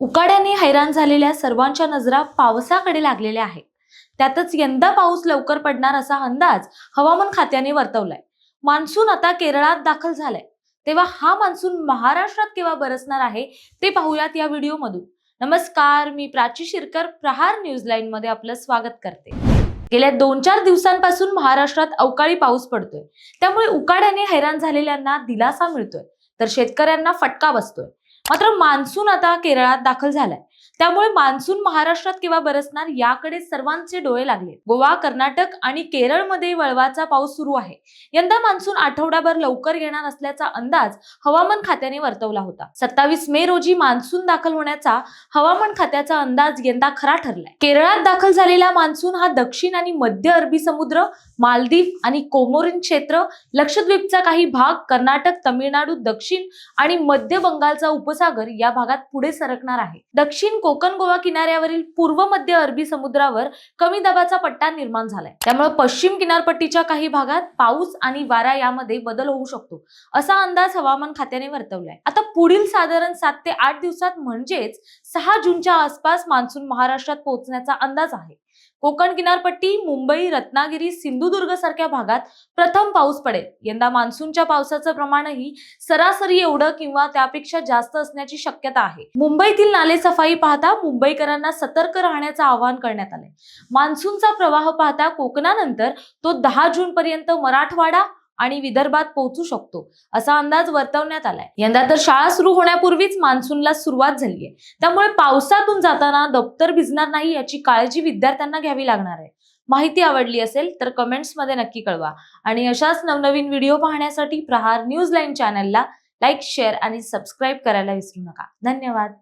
उकाड्याने हैराण झालेल्या सर्वांच्या नजरा पावसाकडे लागलेल्या आहेत. त्यातच यंदा पाऊस लवकर पडणार असा अंदाज हवामान खात्याने वर्तवलाय. मान्सून आता केरळात दाखल झालाय. तेव्हा हा मान्सून महाराष्ट्रात केव्हा बरसणार आहे ते पाहूयात या व्हिडिओमधून. नमस्कार मी प्राची शिरकर प्रहार न्यूज लाईन मध्ये आपलं स्वागत करते. गेल्या दोन चार दिवसांपासून महाराष्ट्रात अवकाळी पाऊस पडतोय. त्यामुळे उकाड्याने हैराण झालेल्यांना दिलासा मिळतोय. तर शेतकऱ्यांना फटका बसतोय. मात्र मान्सून आता केरळात दाखल झालाय. त्यामुळे मान्सून महाराष्ट्रात केव्हा बरसणार याकडे सर्वांचे डोळे लागले. गोवा कर्नाटक आणि केरळमध्ये वळवाचा पाऊस सुरू आहे. यंदा मान्सून आठवडाभर लवकर येणार असल्याचा अंदाज हवामान खात्याने वर्तवला होता. सत्तावीस मे रोजी मान्सून दाखल होण्याचा हवामान खात्याचा अंदाज यंदा खरा ठरलाय. केरळात दाखल झालेला मान्सून हा दक्षिण आणि मध्य अरबी समुद्र मालदीव आणि कोमोरिन क्षेत्र लक्षद्वीपचा काही भाग कर्नाटक तमिळनाडू दक्षिण आणि मध्य बंगालचा उपसागर या भागात पुढे सरकणार आहे. दक्षिण कोकण गोवा किनाऱ्यावरील पूर्व मध्य अरबी समुद्रावर कमी दाबाचा पट्टा निर्माण झालाय. त्यामुळे पश्चिम किनारपट्टीच्या काही भागात पाऊस आणि वारा यामध्ये बदल होऊ शकतो असा अंदाज हवामान खात्याने वर्तवलाय. आता पुढील साधारण सात ते आठ दिवसात म्हणजेच सहा जूनच्या आसपास मान्सून महाराष्ट्रात पोहोचण्याचा अंदाज आहे. कोकण किनारपट्टी मुंबई रत्नागिरी सिंधुदुर्ग सारख्या भागात प्रथम पाऊस पडेल. यंदा मान्सूनच्या पावसाचं प्रमाणही सरासरी एवढं किंवा त्यापेक्षा जास्त असण्याची शक्यता आहे. मुंबईतील नाले सफाई पाहता मुंबईकरांना सतर्क राहण्याचं आवाहन करण्यात आलंय. मान्सूनचा प्रवाह पाहता कोकणानंतर तो दहा जून पर्यंत मराठवाडा आणि विदर्भात पोहोचू शकतो असा अंदाज वर्तवण्यात आलाय. यंदा तर शाळा सुरू होण्यापूर्वीच मान्सूनला सुरुवात झाली आहे. त्यामुळे पावसातून जाताना दप्तर भिजणार नाही याची काळजी विद्यार्थ्यांना घ्यावी लागणार आहे. माहिती आवडली असेल तर कमेंट्समध्ये नक्की कळवा. आणि अशाच नवनवीन व्हिडिओ पाहण्यासाठी प्रहार न्यूज लाईन चॅनलला लाईक शेअर आणि सबस्क्राईब करायला विसरू नका. धन्यवाद.